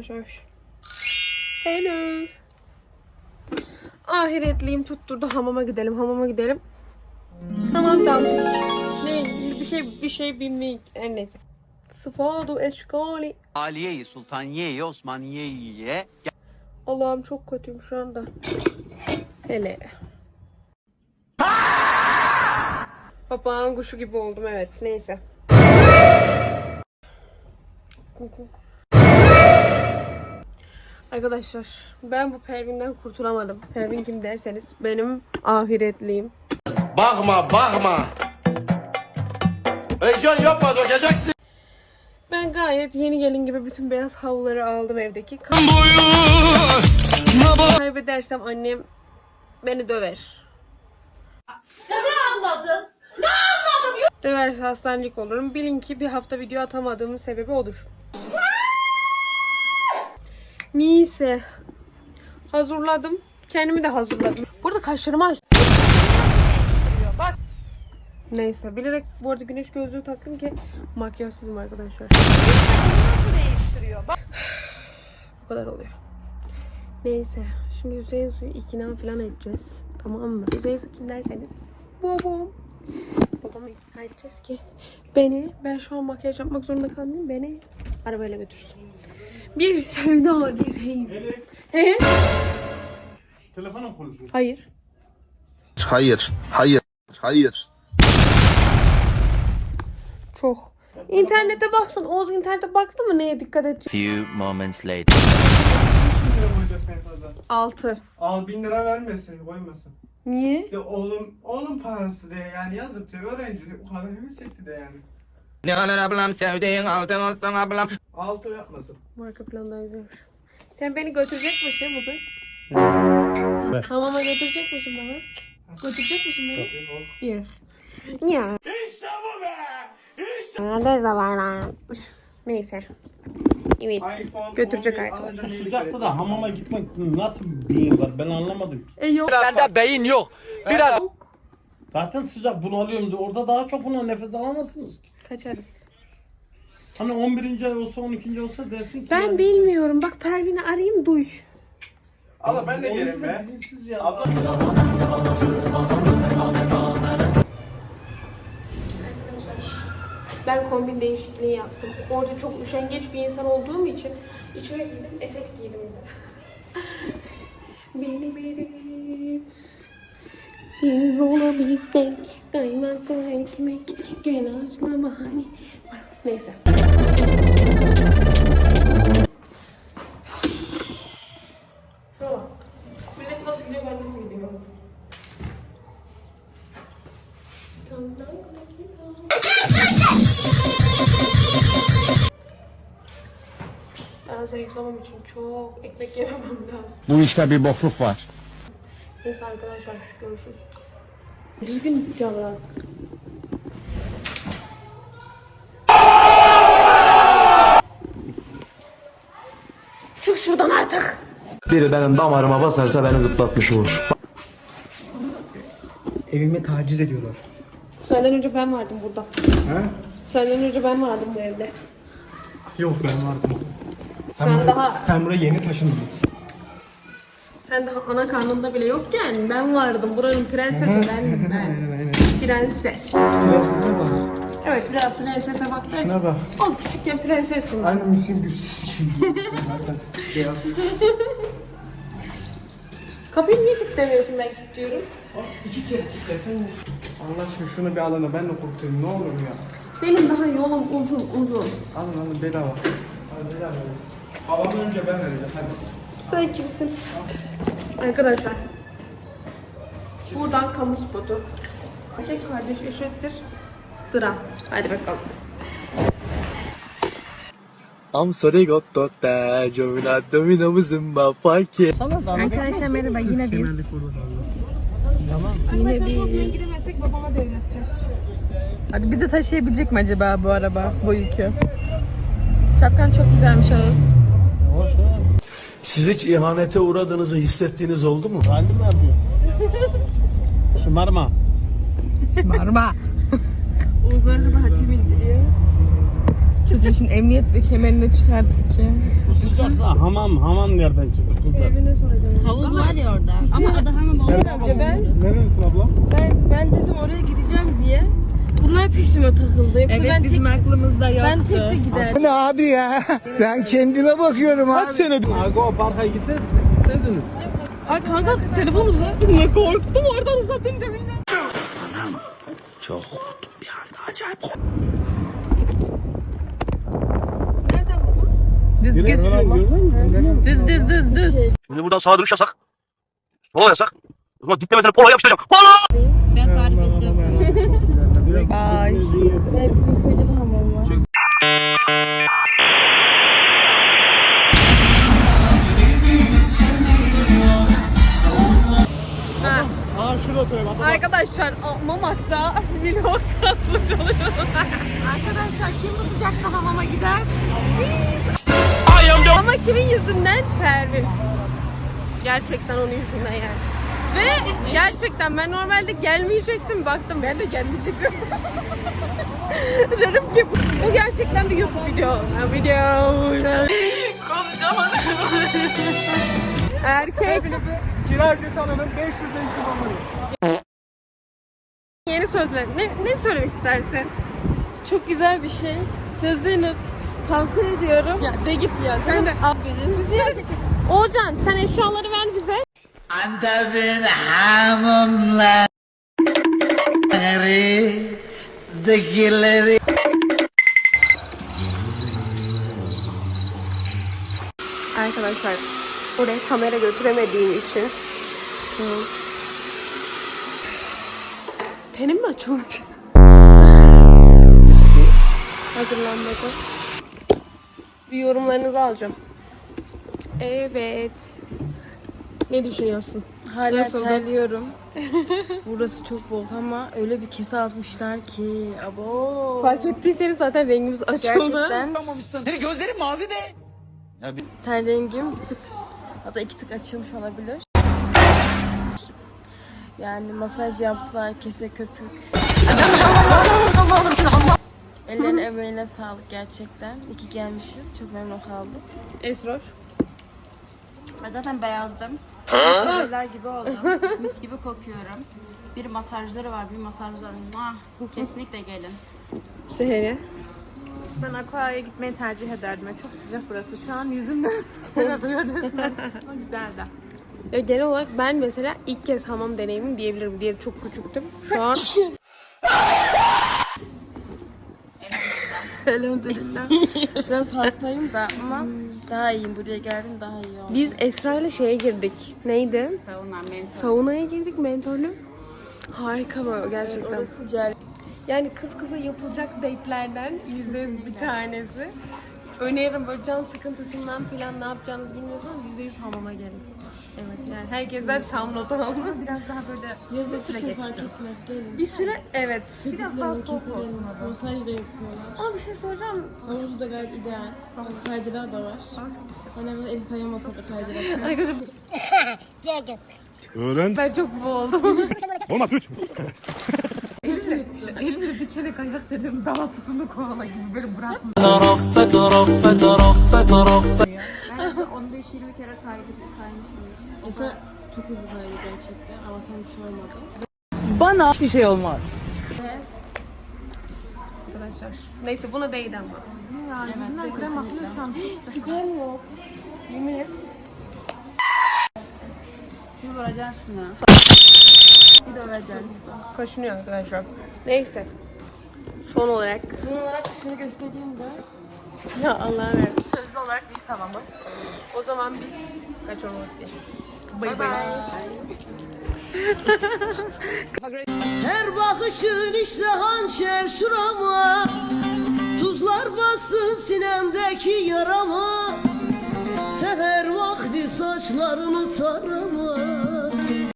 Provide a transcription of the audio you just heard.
arkadaşlar. Hello. Ahiretliyim tutturdu hamama gidelim hamama gidelim. Hamamdan. Ne bir şey bir şey bilmek her neyse. Sıfadu eşkali. Aliye-i Sultaniye-i Osmaniye'ye Allah'ım çok kötüyüm şu anda. Hele. Papağan kuşu gibi oldum evet neyse. Kukuk. Arkadaşlar ben bu Pervin'den kurtulamadım. Pervin kim derseniz benim ahiretliyim. Bakma bakma. Heyecan yapma dökeceksin. Ben gayet yeni gelin gibi bütün beyaz havluları aldım evdeki. Kaybedersem annem beni döver. Ne anladın? Ne anladın? Döverse hastanelik olurum. Bilin ki bir hafta video atamadığımın sebebi odur. Neyse. Hazırladım. Kendimi de hazırladım. Burada kaşlarımı aç. Neyse bilerek bu arada güneş gözlüğü taktım ki makyajsızım arkadaşlar. Bu kadar oluyor. Neyse. Şimdi Hüseyin suyu ikna falan edeceğiz. Tamam mı? Hüseyin su kim derseniz. Babam. Babamı ikna edeceğiz ki beni, ben şu an makyaj yapmak zorunda kalmayayım. Beni arabayla götürsün. Bir sevda gezeyim. He? Telefonla mı konuşuyorsun? Hayır. Hayır, hayır, hayır. Çok. İnternete baksın. Oğuz internete baktı mı neye dikkat edecek? Few moments later. Bin lira koyacak sen fazla. 6. Al bin lira vermesin, koymasın. Niye? De oğlum, oğlum parası de yani yazık de öğrenci de o kadar heves etti de yani. Ne alır ablam sevdiğin altın olsun ablam. Altı yapmasın. Bu arka planda güzelmiş. Sen beni götürecek misin bugün? Hamama götürecek misin baba? Götürecek misin beni? Tabii ol. Yok. Ya. İşte bu be! İşte Ne zamanlar. Neyse. Evet. iPhone Götürecek 11 arkadaşlar. alınca sıcakta da hamama gitmek nasıl bir beyin var ben anlamadım ki. E yok. Bende beyin yok. Biraz Yok. Zaten sıcak bunalıyorum diyor. Orada daha çok buna nefes alamazsınız ki. Kaçarız. Hani 11. ay olsa 12. olsa dersin ki. Ben yani- bilmiyorum. Bak Pervin'i arayayım duy. Abla ben de 12 gelirim be. bilinçsiz ya. Abla Ben kombin değişikliği yaptım. Orada çok üşengeç bir insan olduğum için içime giydim, etek giydim bir de. Beni verip Zola biftek, kaymaklı ekmek, gel açla bahane. Neyse. Zayıflamam için çok ekmek yememem lazım. Bu işte bir bokluk var. Neyse arkadaşlar görüşürüz. Düzgün davran. Çık şuradan artık. Biri benim damarıma basarsa beni zıplatmış olur. Evimi taciz ediyorlar. Senden önce ben vardım burada. He? Senden önce ben vardım bu evde. Yok ben vardım. Sen daha Sen buraya yeni taşındın. sen daha ana karnında bile yokken ben vardım. Buranın prensesi bendim ben. Prenses. Prensese bak. Evet biraz prensese baktı. Şuna bak. Oğlum küçükken prensestim ben. Aynı Müslüm Gürses gibi. Beyaz. Kapıyı niye kilitlemiyorsun ben kilitliyorum? İki kere kitlesen Allah aşkına şunu bir alana ben de kurtulayım ne olur ya. Benim daha yolum uzun uzun. Alın alın bedava. Hadi bedava. Babam önce ben vereceğim hadi. Sen kimsin? Arkadaşlar. Buradan kamu spotu. Tek kardeş eşittir. Dram. Hadi bakalım. Am sorry got te, giovina domina muzimba fake. Arkadaşlar merhaba yine biz. Yine biz. Gidemezsek babama devredeceğim. Hadi bizi taşıyabilecek mi acaba bu araba, bu yükü? Şapkan çok güzelmiş Oğuz. Siz hiç ihanete uğradığınızı hissettiğiniz oldu mu? Halde mi yapıyor? Şımarma. Barba. Oğuzlar da hatim indiriyor. Çocuğun şimdi emniyette kemerini çıkarttık ki. Sıcakta hamam hamam nereden çıktı kızlar? Havuz var ya orada. Ama adı hamam olmadı. ben, Neredesin abla? ben, ben dedim oraya gideceğim peşime takıldı. Yoksa Evet ben bizim tek, aklımızda yoktu. ben tek de giderdim. abi ya? Ben kendime bakıyorum Kaç senedir? Agua Park'a gittiniz, gitseydiniz. Ay kanka telefon uzattım ne korktum oradan uzatınca bir şey. Çok korktum bir anda acayip korktum. Nereden baba? Düz Gördün düz. Düz düz düz düz. Şimdi buradan sağa dönüş yasak. Sola yasak. O zaman diklemesine polo yapıştıracağım. Polo! Ben tarif edeceğim sana. Ay. Ve bizim köyde de hamam var. Aa şurada. Abla bak. Arkadaşlar Mamak'ta vlog atmış oluyoruz. Arkadaşlar kim bu sıcakta hamama gider? Ama kimin yüzünden? Pervin. Gerçekten onun yüzünden yani. Ve gerçekten ben normalde gelmeyecektim baktım. Ben de gelmeyecektim. Dedim ki bu, bu gerçekten bir YouTube video. Ha, video. Konuşamadım. Erkek. Kira ücreti alalım 500 500 alalım. Yeni sözler. Ne, ne söylemek istersin? Çok güzel bir şey. Sözlerini tavsiye ediyorum. Ya de git ya. Sen de al benim. Oğuzcan sen eşyaları ver bize. Antep'in hamamları Dikileri Arkadaşlar oraya kamera götüremediğim için Hı. Tenim mi açılmış? Hazırlanmadı. Bir yorumlarınızı alacağım. Evet. Ne düşünüyorsun? Hala Nasıldı? terliyorum. Burası çok bol ama öyle bir kese atmışlar ki. Abo. Fark ettiyseniz zaten rengimiz açıldı. Gerçekten Senin gözlerin mavi be. ten rengim bir tık hatta iki tık açılmış olabilir. Yani masaj yaptılar, kese köpük. Ellerine emeğine sağlık gerçekten. İki gelmişiz. Çok memnun kaldık. Esroş. Ben zaten beyazdım. Böyle gibi oldum. Mis gibi kokuyorum. Bir masajları var, bir masajları. Muah! Kesinlikle gelin. Seher'e. Ben Aqua'ya gitmeyi tercih ederdim. Çok sıcak burası. Şu an yüzümden ter alıyor resmen. Ama güzeldi. Ya genel olarak ben mesela ilk kez hamam deneyimim diyebilirim. Diğeri çok küçüktüm. Şu an Elhamdülillah. Biraz hastayım da ama daha iyiyim. Buraya geldim daha iyi oldu. biz Esra ile şeye girdik. Neydi? Savunlar, mentor. Saunaya girdik mentorlu. Harika bu gerçekten. Orası cel. Yani kız kıza yapılacak date'lerden yüzde yüz bir tanesi. Öneririm böyle can sıkıntısından falan ne yapacağınızı bilmiyorsanız yüzde yüz hamama gelin. Evet yani herkesten tam not alın. Biraz daha böyle yazı kışın fark etmez. Gelin. Bir süre evet. Biraz daha soğuk olsun. Keselim. Masaj da yapıyorlar. Ama bir şey soracağım. Havuzu da gayet ideal. Kaydırağı da var. Hani hemen el kayamasa da kaydırak. Arkadaşım Öğren. ben çok boğuldum. Olmaz güç. Elimle dikerek ayak dedim. Dala tutundu koala gibi böyle bırakma. Ben de 15-20 kere kaydı, kaymışım. Mesela çok hızlı kaydı gerçekten. Allah'tan bir şey olmadı. Bana hiçbir şey olmaz. Arkadaşlar. Neyse buna değdi ama. Evet, krem akıyor şu an. Yok. Yemin et. Şimdi vuracaksın şuna. Bir vereceğim. Kaşınıyor arkadaşlar. Neyse. Son olarak. Son olarak şunu göstereyim de. Ya Allah'a ver. Sözlü olarak ilk tamamı. O zaman biz kaç olmak diye. Bay bay. Her bakışın işte hançer şurama. Tuzlar bastı sinemdeki yarama. Seher vakti saçlarını tarama